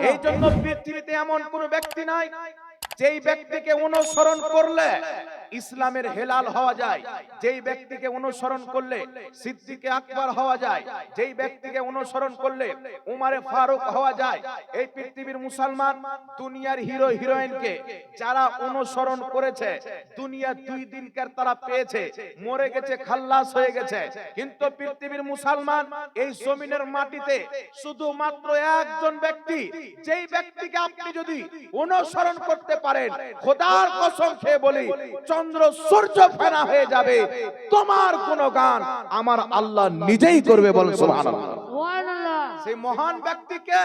এই জন্য পৃথিবীতে এমন কোন ব্যক্তি নাই যেই ব্যক্তিকে অনুসরণ করলে ইসলামের হেলাল হওয়া যায়, যেই ব্যক্তিকে অনুসরণ করলে সিদ্দিকে আকবর হওয়া যায়, যেই ব্যক্তিকে অনুসরণ করলে উমারে ফারুক হওয়া যায়, এই পৃথিবীর মুসলমান দুনিয়ার হিরো হিরোইনকে যারা অনুসরণ করেছে, দুনিয়া দুই দিনকার তারা পেয়েছে, মরে গেছে, খাল্লাস হয়ে গেছে। কিন্তু পৃথিবীর মুসলমান এই জমিনের মাটিতে শুধুমাত্র একজন ব্যক্তি, যেই ব্যক্তিকে আপনি যদি অনুসরণ করতে পারেন খোদার কসম খেয়ে বলি চন্দ্র সূর্য ফেনা হয়ে যাবে। তোমার কোন গান আমার আল্লাহ নিজেই করবে বলেন সুবহানাল্লাহ। সুবহানাল্লাহ সেই মহান ব্যক্তিকে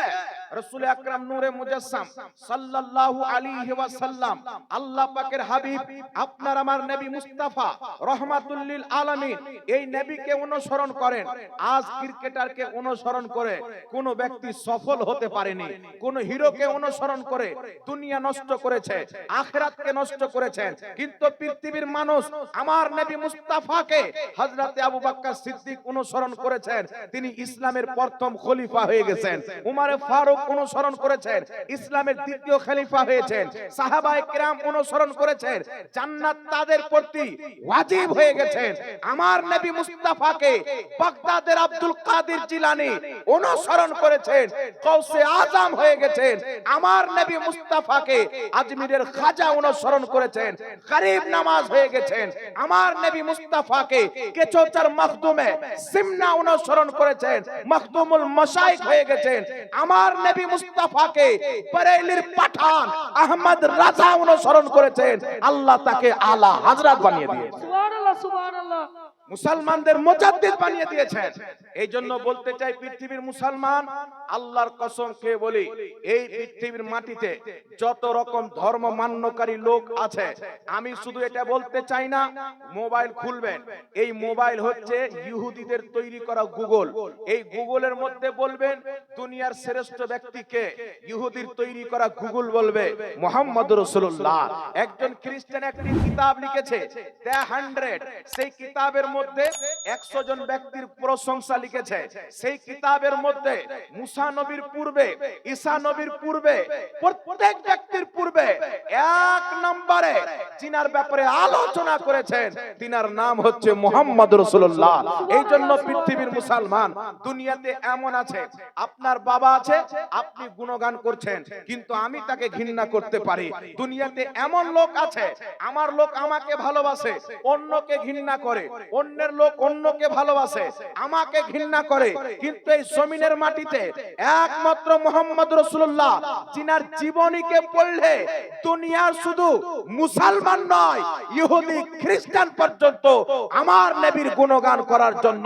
রসুল আকরাম নূরে মুজাসসাম সাল্লাল্লাহু আলাইহি ওয়াসাল্লাম, আল্লাহ পাকের হাবিব, আপনার আমার নবী মুস্তাফা রহমাতুল লিল আলামিন এই নবীকে অনুসরণ করেন। আজ ক্রিকেটারকে অনুসরণ করে কোন ব্যক্তি সফল হতে পারেনি, কোন হিরোকে অনুসরণ করে দুনিয়া নষ্ট করেছে, আখিরাতকে নষ্ট করেছেন কিন্তু পৃথিবীর মানুষ আমার নবী মুস্তাফাকে হযরতে আবু বকর সিদ্দিক অনুসরণ করেছেন। তিনি ইসলামের প্রথম খলিফা হয়ে গেছেন। উমারে ফারুক অনুসরণ করেছেন। ইসলামের দ্বিতীয় খলিফা হয়েছেন। সাহাবায়ে কিরাম অনুসরণ করেছেন। জান্নাত তাদের প্রতি ওয়াজিব হয়ে গেছেন। আমার নবী মুস্তাফাকে বাগদাদের আব্দুল কাদের জিলানী অনুসরণ করেছেন। কৌসে আজম হয়ে গেছেন। আমার নবী মুস্তাফাকে আজমিরের খাজা অনুসরণ করেছেন। গরিব নামাজ হয়ে গেছেন। আমার নবী মুস্তাফাকে কেচোচার মখদুমে সিমনা অনুসরণ করেছেন। মখদুমুল মশাইখ হয়ে গেছেন। আমার নবী মুস্তাফাকে বরেলির পাঠান আহমদ রাজা অনুসরণ করেছেন। আল্লাহ তাকে আলা হাজরাত বানিয়ে দিয়েছেন। সুবহানাল্লাহ সুবহানাল্লাহ। মুসলমানদের মুজাদ্দিদ বানিয়ে দিয়েছেন। এই জন্য বলতে চাই পৃথিবীর মুসলমান, আল্লাহর কসম খেয়ে বলি, এই পৃথিবীর মাটিতে যত রকম ধর্ম মান্যকারী লোক আছে, আমি শুধু এটা বলতে চাই না, মোবাইল খুলবেন। এই মোবাইল হচ্ছে ইহুদিদের তৈরি করা গুগল। এই গুগলের মধ্যে বলবেন, দুনিয়ার শ্রেষ্ঠ ব্যক্তিকে ইহুদির তৈরি করা গুগল বলবে, মোহাম্মদ রসুল্লাহ একজন খ্রিস্টান একটি কিতাব লিখেছে, দ্য হান্ড্রেড। সেই কিতাবের মধ্যে একশো জন ব্যক্তির প্রশংসা লিখেছে। সেই কিতাবের মধ্যে মুসা নবীর পূর্বে, ঈসা নবীর পূর্বে, প্রত্যেক ব্যক্তির পূর্বে এক নম্বরে যিনার ব্যাপারে আলোচনা করেছেন, তিনার নাম হচ্ছে মোহাম্মদ রসুল্লাহ এই জন্য পৃথিবীর মুসলমান দুনিয়াতে এমন আছে, আপনার বাবা আছে, আপনি গুণগান করছেন, কিন্তু আমি তাকে ঘৃণা করতে পারি। দুনিয়াতে এমন লোক আছে, আমার লোক আমাকে ভালোবাসে, অন্যকে ঘৃণা করে অন্যের লোক অন্যকে ভালোবাসে, আমাকে ঘৃণা করে। কিন্তু এই জমিনের মাটিতে একমাত্র মোহাম্মদ রসুল্লাহ চিনার জীবনীকে পড়লে দুনিয়ার শুধু মুসলমান নয়, ইহুদি, খ্রিস্টান পর্যন্ত আমার নবীর গুণগান করার জন্য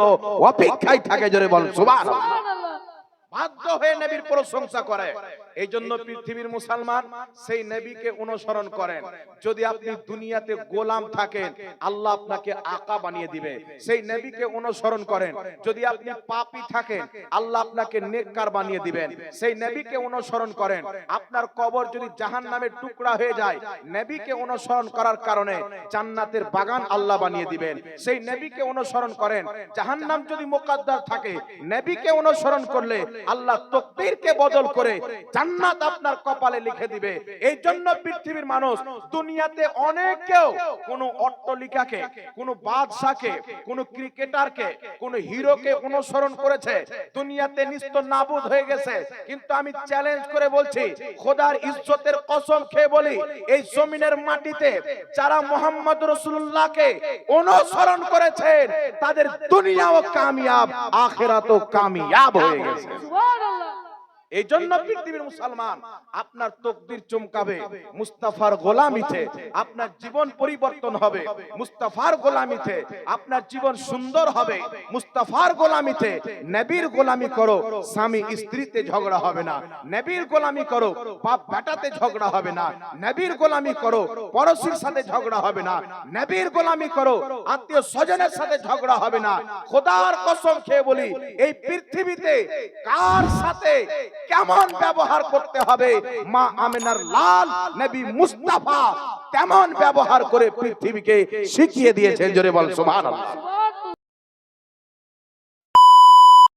অপেক্ষায় থাকে, জোরে বল সুবাহ বাধ্য হয়ে নবীর প্রশংসা করে। এই জন্য পৃথিবীর মুসলমান সেই নবীকে অনুসরণ করেন। যদি আপনি দুনিয়াতে গোলাম থাকেন, আল্লাহ আপনাকে আকা বানিয়ে দিবে। সেই নবীকে অনুসরণ করেন। যদি আপনি পাপী থাকেন, আল্লাহ আপনাকে নেককার বানিয়ে দিবেন। সেই নবীকে অনুসরণ করেন। আপনার কবর যদি জাহান নামের টুকরা হয়ে যায়, নবীকে অনুসরণ করার কারণে জান্নাতের বাগান আল্লাহ বানিয়ে দিবেন। সেই নবীকে অনুসরণ করেন। জাহান্নাম যদি মোকাদ্দার থাকে, নবীকে অনুসরণ করলে আল্লাহ তকদীরকে বদল করে জান্নাত আপনার কপালে লিখে দিবে। এই জন্য পৃথিবীর মানুষ, দুনিয়াতে অনেক কেউ কোন অট্টলিকাকে, কোন বাদশাকে, কোন ক্রিকেটারকে, কোন হিরোকে অনুসরণ করেছে। দুনিয়াতে নিস্ত নাবুদ হয়ে গেছে। কিন্তু আমি চ্যালেঞ্জ করে বলছি, খোদার ইজ্জতের কসম খেয়ে বলি, এই জমিনের মাটিতে যারা মোহাম্মদ রসুল্লাহকে অনুসরণ করেছেন, তাদের দুনিয়াও কামিয়াব, আখেরাতও কামিয়াব হয়ে গেছে। এই জন্য পৃথিবীর মুসলমান আপনার তকদির চমকাবে মুস্তাফার গোলামিতে আপনার জীবন পরিবর্তন হবে মুস্তাফার গোলামিতে আপনার জীবন সুন্দর হবে মুস্তাফার গোলামিতে নবীর গোলামি করো স্বামী স্ত্রীতে ঝগড়া হবে না নবীর গোলামি করো বাপ বেটাতে ঝগড়া হবে না নবীর গোলামি করো পড়োশির সাথে ঝগড়া হবে না নবীর গোলামি করো আত্মীয় স্বজনের সাথে ঝগড়া হবে না খোদার কসম খেয়ে বলি এই পৃথিবীতে কার সাথে কেমন ব্যবহার করতে হবে? মা আমেনার লাল নবী মুস্তাফা তেমন ব্যবহার করে পৃথিবীকে শিখিয়ে দিয়েছেন। জোরে বল, সুবহানাল্লাহ।